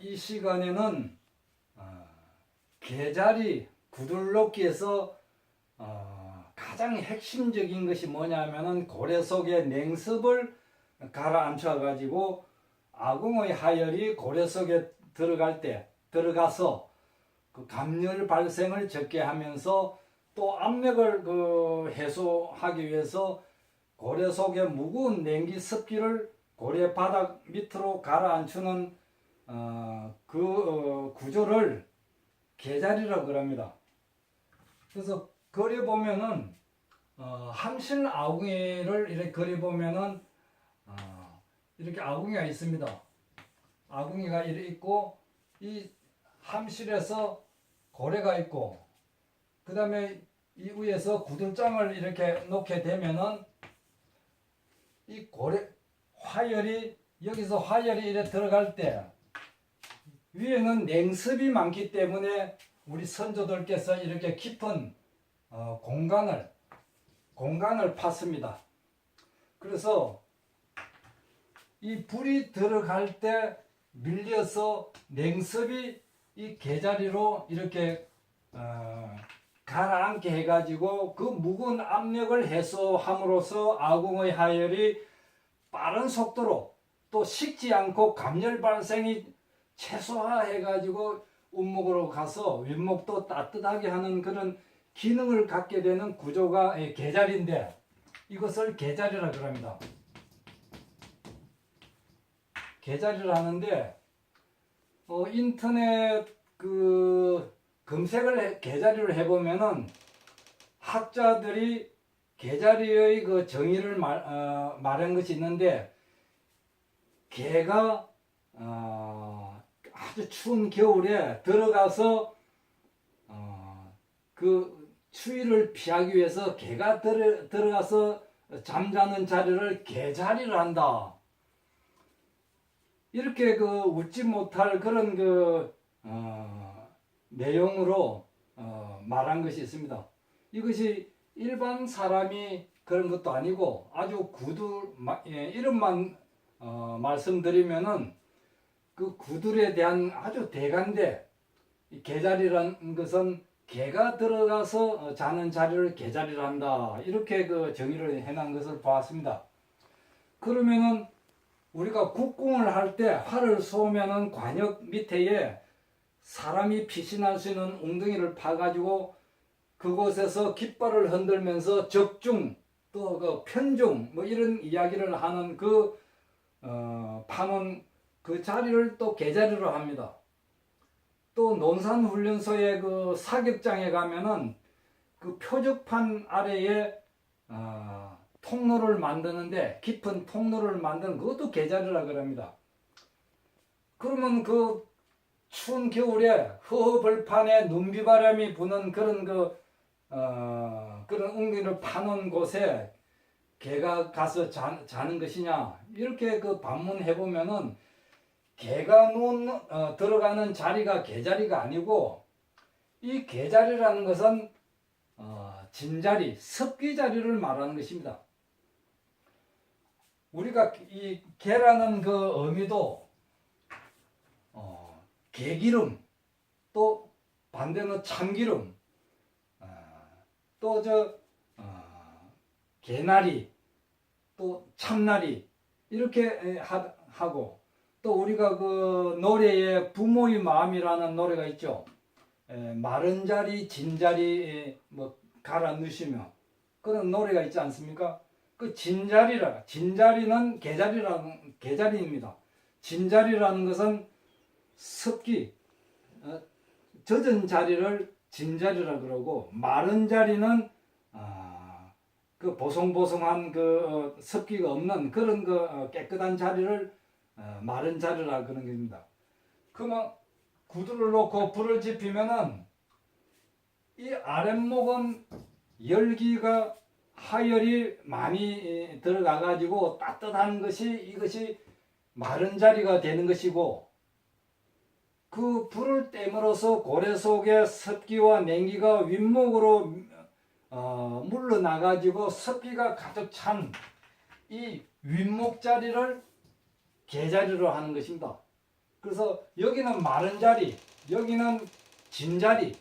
이 시간에는 어, 개자리 구들놓기에서 어, 가장 핵심적인 것이 뭐냐면은 고래 속에 냉습을 가라앉혀 가지고 아궁의 하열이 고래 속에 들어갈 때 들어가서 그 감열 발생을 적게 하면서 또 압력을 그 해소하기 위해서 고래 속에 무거운 냉기 습기를 고래 바닥 밑으로 가라앉히는 어, 그 어, 구조를 개자리라고 그럽니다. 그래서 그려 보면은 어, 함실 아궁이를 이렇게 그려 보면은 어, 이렇게 아궁이가 있습니다. 아궁이가 이렇게 있고 이 함실에서 고래가 있고 그 다음에 이 위에서 구들장을 이렇게 놓게 되면은 이 고래 화열이 여기서 화열이 이렇게 들어갈 때 위에는 냉습이 많기 때문에 우리 선조들께서 이렇게 깊은 어, 공간을 공간을 팠습니다. 그래서 이 불이 들어갈 때 밀려서 냉습이 이 개자리로 이렇게 어, 가라앉게 해가지고 그 무거운 압력을 해소함으로써 아궁의 하열이 빠른 속도로 또 식지 않고 감열 발생이 최소화해가지고 운목으로 가서 윗목도 따뜻하게 하는 그런 기능을 갖게 되는 구조가 이 개자리인데 이것을 개자리라 그럽니다. 개자리를 하는데 어, 인터넷 그 검색을 해, 개자리를 해보면은 학자들이 개자리의 그 정의를 말, 어, 말한 것이 있는데 개가 어, 아주 추운 겨울에 들어가서 어, 그 추위를 피하기 위해서 개가 들어, 들어가서 잠자는 자리를 개자리를 한다. 이렇게 그 웃지 못할 그런 그 어, 내용으로 어, 말한 것이 있습니다. 이것이 일반 사람이 그런 것도 아니고 아주 구두 마- 예, 이름만 어, 말씀드리면은 그 구들에 대한 아주 대간데 이 개자리라는 것은 개가 들어가서 어, 자는 자리를 개자리를 한다 이렇게 그 정의를 해놓은 것을 보았습니다. 그러면은 우리가 국궁을 할 때 활을 쏘면은 관역 밑에에 사람이 피신할 수 있는 웅덩이를 파가지고 그곳에서 깃발을 흔들면서 적중 또 그 편중 뭐 이런 이야기를 하는 그 어, 파는 그 자리를 또 개자리로 합니다. 또 논산훈련소의 그 사격장에 가면은 그 표적판 아래에 어, 통로를 만드는데 깊은 통로를 만드는 그것도 개자리라 그럽니다. 그러면 그 추운 겨울에 허허벌판에 눈비바람이 부는 그런 그 어, 그런 웅기를 파는 곳에 개가 가서 자, 자는 것이냐 이렇게 그 반문해 보면은 개가 누운 어, 들어가는 자리가 개자리가 아니고 이 개자리라는 것은 어, 진자리 습기 자리를 말하는 것입니다. 우리가 이 개라는 그 어미도 어, 개기름 또 반대는 참기름 또저 어, 개나리 또 참나리 이렇게 에, 하, 하고 또 우리가 그 노래에 부모의 마음이라는 노래가 있죠. 에, 마른 자리 진 자리 뭐 갈아 넣으시면 그런 노래가 있지 않습니까? 그 진자리라 진자리는 개자리라는 개자리입니다. 진자리라는 것은 습기 어, 젖은 자리를 진자리라 그러고 마른 자리는 아, 그 보송보송한 그 어, 습기가 없는 그런 그 어, 깨끗한 자리를 어, 마른 자리라 그런 겁니다. 그러면 구두를 놓고 불을 지피면은 이 아랫목은 열기가 하열이 많이 들어가 가지고 따뜻한 것이 이것이 마른 자리가 되는 것이고 그 불을 떼므로써 고래 속의 습기와 냉기가 윗목으로 어, 물러나 가지고 습기가 가득 찬 이 윗목 자리를 개자리로 하는 것입니다. 그래서 여기는 마른 자리, 여기는 진 자리.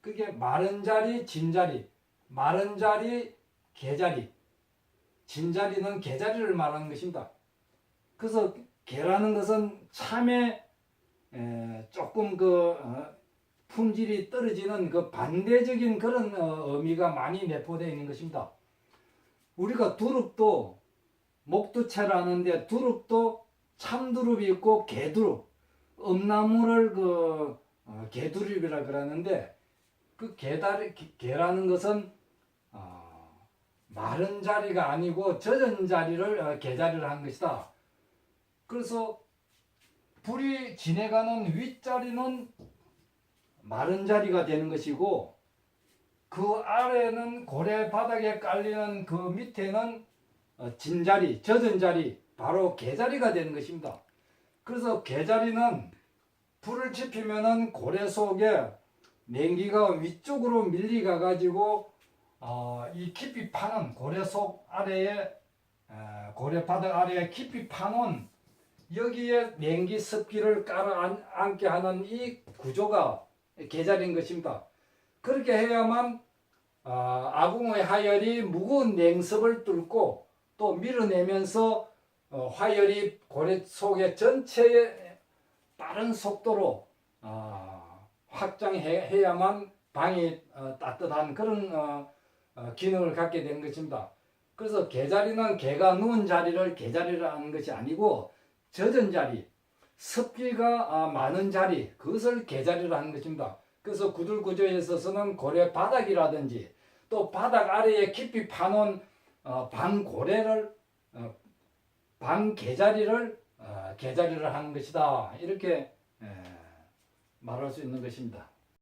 그게 마른 자리, 진 자리. 마른 자리, 개자리. 진 자리는 개자리를 말하는 것입니다. 그래서 개라는 것은 참에 에, 조금 그 어, 품질이 떨어지는 그 반대적인 그런 어, 의미가 많이 내포되어 있는 것입니다. 우리가 두릅도 목두채라는데 두릅도 참두릅이 있고 개두릅, 음나무를 그 어, 개두릅이라 그러는데 그 개다리 개- 개라는 것은 어, 마른 자리가 아니고 젖은 자리를 어, 개자리를 한 것이다. 그래서 불이 지내가는 윗자리는 마른 자리가 되는 것이고 그 아래는 고래 바닥에 깔리는 그 밑에는 어, 진자리, 젖은 자리, 바로 개자리가 되는 것입니다. 그래서 개자리는 불을 지피면은 고래 속에 냉기가 위쪽으로 밀리가 가지고 어, 이 깊이 파는 고래 속 아래에 어, 고래 바닥 아래에 깊이 파놓은 여기에 냉기 습기를 깔아앉게 하는 이 구조가 개자리인 것입니다. 그렇게 해야만 어, 아궁의 하열이 무거운 냉습을 뚫고 또 밀어내면서 어, 화열이 고래 속에 전체에 빠른 속도로 어, 확장해야만 방이 어, 따뜻한 그런 어, 어, 기능을 갖게 되는 것입니다. 그래서 개자리는 개가 누운 자리를 개자리를 하는 것이 아니고 젖은 자리, 습기가 아, 많은 자리, 그것을 개자리로 하는 것입니다. 그래서 구들 구조에 있어서는 고래 바닥이라든지 또 바닥 아래에 깊이 파놓은 어, 방고래를 어, 방 개자리를 어, 개자리를 하는 것이다 이렇게 에, 말할 수 있는 것입니다.